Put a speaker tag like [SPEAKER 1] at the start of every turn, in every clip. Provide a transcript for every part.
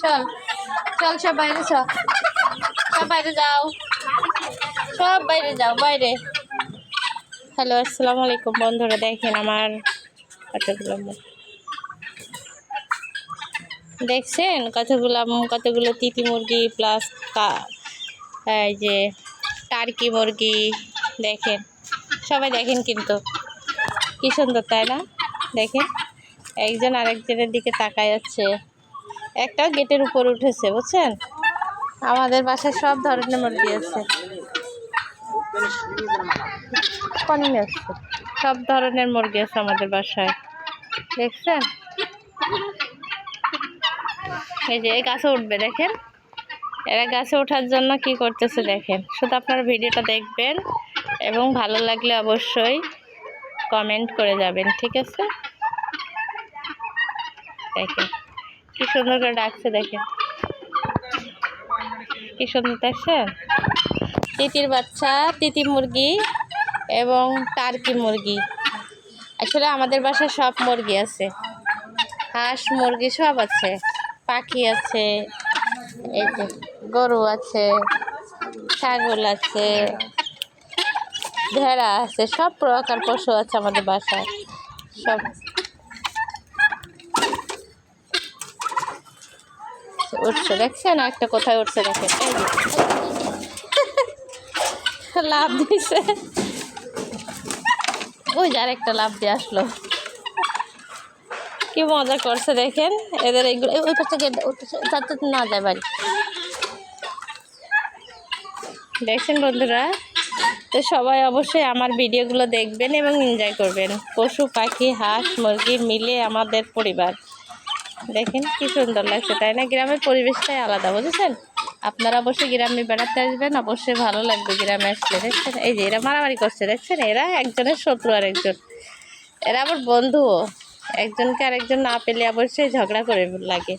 [SPEAKER 1] চল চল সব বাইরে চ সব বাইরে যাও সব বাইরে যাও বাইরে হ্যালো, আসসালামু আলাইকুম বন্ধুরা, দেখেন আমার কতগুলো দেখছেন? কতগুলো কতগুলো তিতি মুরগি প্লাস এই যে টার্কি মুরগি, দেখেন। সবাই দেখেন কিন্তু। কি সুন্দর, তাই না? দেখেন, একজন আরেকজনের দিকে তাকায় যাচ্ছে একটাও গেটের উপর উঠেছে, বুঝছেন? আমাদের বাসায় সব ধরনের মুরগি আছে। সব ধরনের মুরগি আছে আমাদের বাসায়। দেখছেন? এই যে, এই গাছে উঠবে, দেখেন? এরা গাছে ওঠার জন্য কি করতেছে, দেখেন? শুধু আপনারা ভিডিওটা দেখবেন এবং ভালো লাগলে অবশ্যই কমেন্ট করে যাবেন, ঠিক আছে? দেখেন, কি সুন্দর করে ডাকছে, দেখেন। কি সুন্দর, দেখছেন? তিতির বাচ্চা তিতি মুরগি এবং টার্কি মুরগি। আসলে আমাদের বাসায় সব মুরগি আছে। হাঁস, মুরগি সব আছে। পাখি আছে, এই যে গরু আছে, ছাগল আছে, ভেড়া আছে, সব প্রকার পশু আছে আমাদের বাসায়। সব। উঠছে, দেখছেন? একটা কোথায় উঠছে দেখেন। লাভ দিছে। ওই যে আরেকটা লাভ দিয়ে আসলো। কি মজা করছে দেখেন। এদের এইগুলো ওই পাশে পাশে না যায় বাড়ি। দেখছেন বন্ধুরা? তো সবাই অবশ্যই আমার ভিডিওগুলো দেখবেন এবং এনজয় করবেন। পশু, পাখি, হাঁস, মুরগি মিলে আমাদের পরিবার। দেখেন কি সুন্দর লাগছে, তাই না? গ্রামের পরিবেশটাই আলাদা, বুঝেছেন? আপনারা অবশ্যই গ্রামে বেড়াতে আসবেন, অবশ্যই ভালো লাগবে গ্রামে আসলে, দেখছেন? এই যে এরা মারামারি করছে, দেখছেন? এরা একজনের শত্রু আর একজন। এরা আবার বন্ধুও। একজনকে আরেকজন না পেলে অবশ্যই ঝগড়া করে লাগে।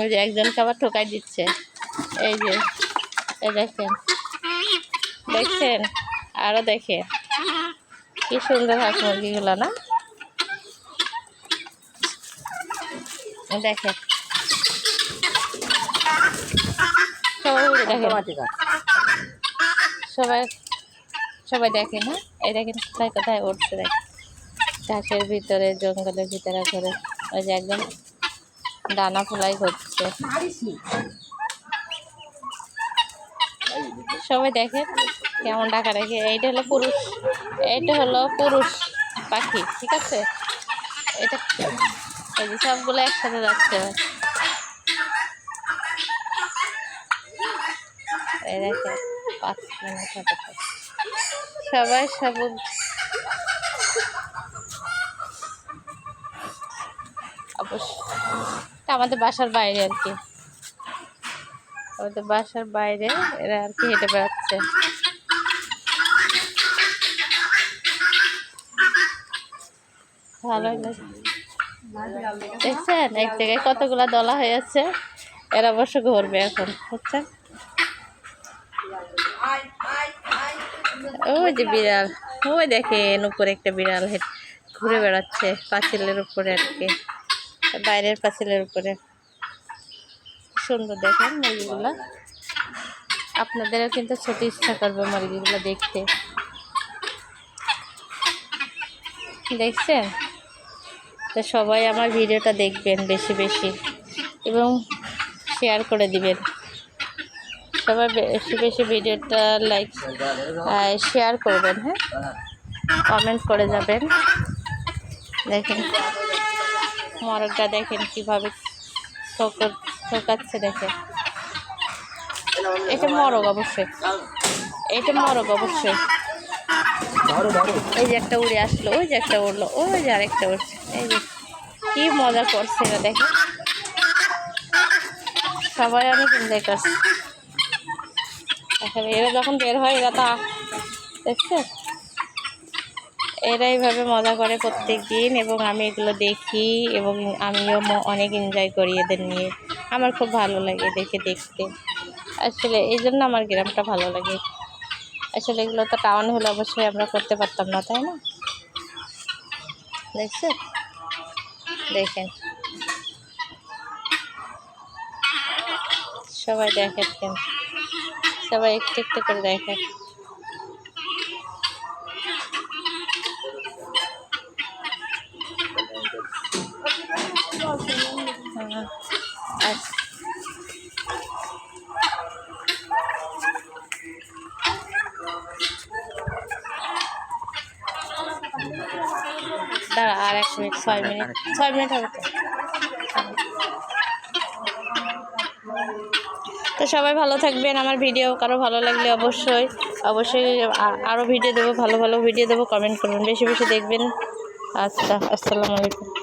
[SPEAKER 1] ওই যে একজনকে আবার ঠোকাই দিচ্ছে। এই যে, এই দেখেন। দেখছেন? আরও দেখে কি সুন্দর হাঁস মুরগিগুলো, না? দেখেন। সবাই দেখেন। সবাই সবাই দেখেন হ্যাঁ? এই দেখেন কোথায় কোথায় উঠছে দেখেন ঘাসের ভিতরে জঙ্গলের ভিতরে করে ওই যে একদম ডানা ফোলাই হচ্ছে। সবাই দেখেন কেমন ডাকা রেখে এইটা হলো পুরুষ। এইটা হলো পুরুষ পাখি ঠিক আছে? এটা এই যে সবগুলো একসাথে যাচ্ছে। এই দেখে পাঁচ মিনিট হতে সবাই সব অবশ্য আমাদের বাসার বাইরে আর কি। আমাদের বাসার বাইরে এরা আর কি হেঁটে বেড়াচ্ছে। ভালো দেখছেন? এক জায়গায় কতগুলা দলা হয়েছে এরা অবশ্য ঘুরবে এখন বুঝছেন? ওই যে বিড়াল। ওই দেখেন উপরে একটা বিড়াল ঘুরে বেড়াচ্ছে পাঁচিলের উপরে আর কি। বাইরের পাঁচিলের উপরে। সুন্দর দেখেন মুরগিগুলো। আপনাদেরও কিন্তু ছোট ইচ্ছা করবে মুরগিগুলো দেখতে। দেখছেন? তো সবাই আমার ভিডিওটা দেখবেন বেশি বেশি এবং শেয়ার করে দিবেন। সবাই বেশি বেশি ভিডিওটা লাইক শেয়ার করবেন হ্যাঁ? কমেন্ট করে যাবেন। দেখেন, মরগটা দেখেন কীভাবে ঠোকাচ্ছে দেখেন। এটা মরগ অবশ্যই। এটা মরগ অবশ্যই। এই যে একটা উড়ে আসলো, ওই যে একটা উড়লো, ওই যে আরেকটা উঠছে এই যে কি মজা করছে এরা দেখে সবাই অনেক এনজয় করছে। এখন এরা যখন বের হয়, এরা তা দেখছে? এরা এইভাবে মজা করে প্রত্যেক দিন এবং আমি এগুলো দেখি, এবং আমিও অনেক এনজয় করি এদের নিয়ে। আমার খুব ভালো লাগে দেখে দেখতে। আসলে এই জন্য আমার গ্রামটা ভালো লাগে। আসলে এগুলো তো টাউন হলে অবশ্যই আমরা করতে পারতাম না, তাই না? দেখছে দেখেন। সবাই দেখেন। সবাই একটু একটু করে দেখেন হুম। আচ্ছা দাঁড়া, আর এক মিনিট, ছয় মিনিট ছয় মিনিট হবে তো তো সবাই ভালো থাকবেন। আমার ভিডিও কারও ভালো লাগলে অবশ্যই অবশ্যই আরও ভিডিও দেবো, ভালো ভালো ভিডিও দেবো কমেন্ট করবেন। বেশি বেশি দেখবেন। আচ্ছা আসসালামু আলাইকুম।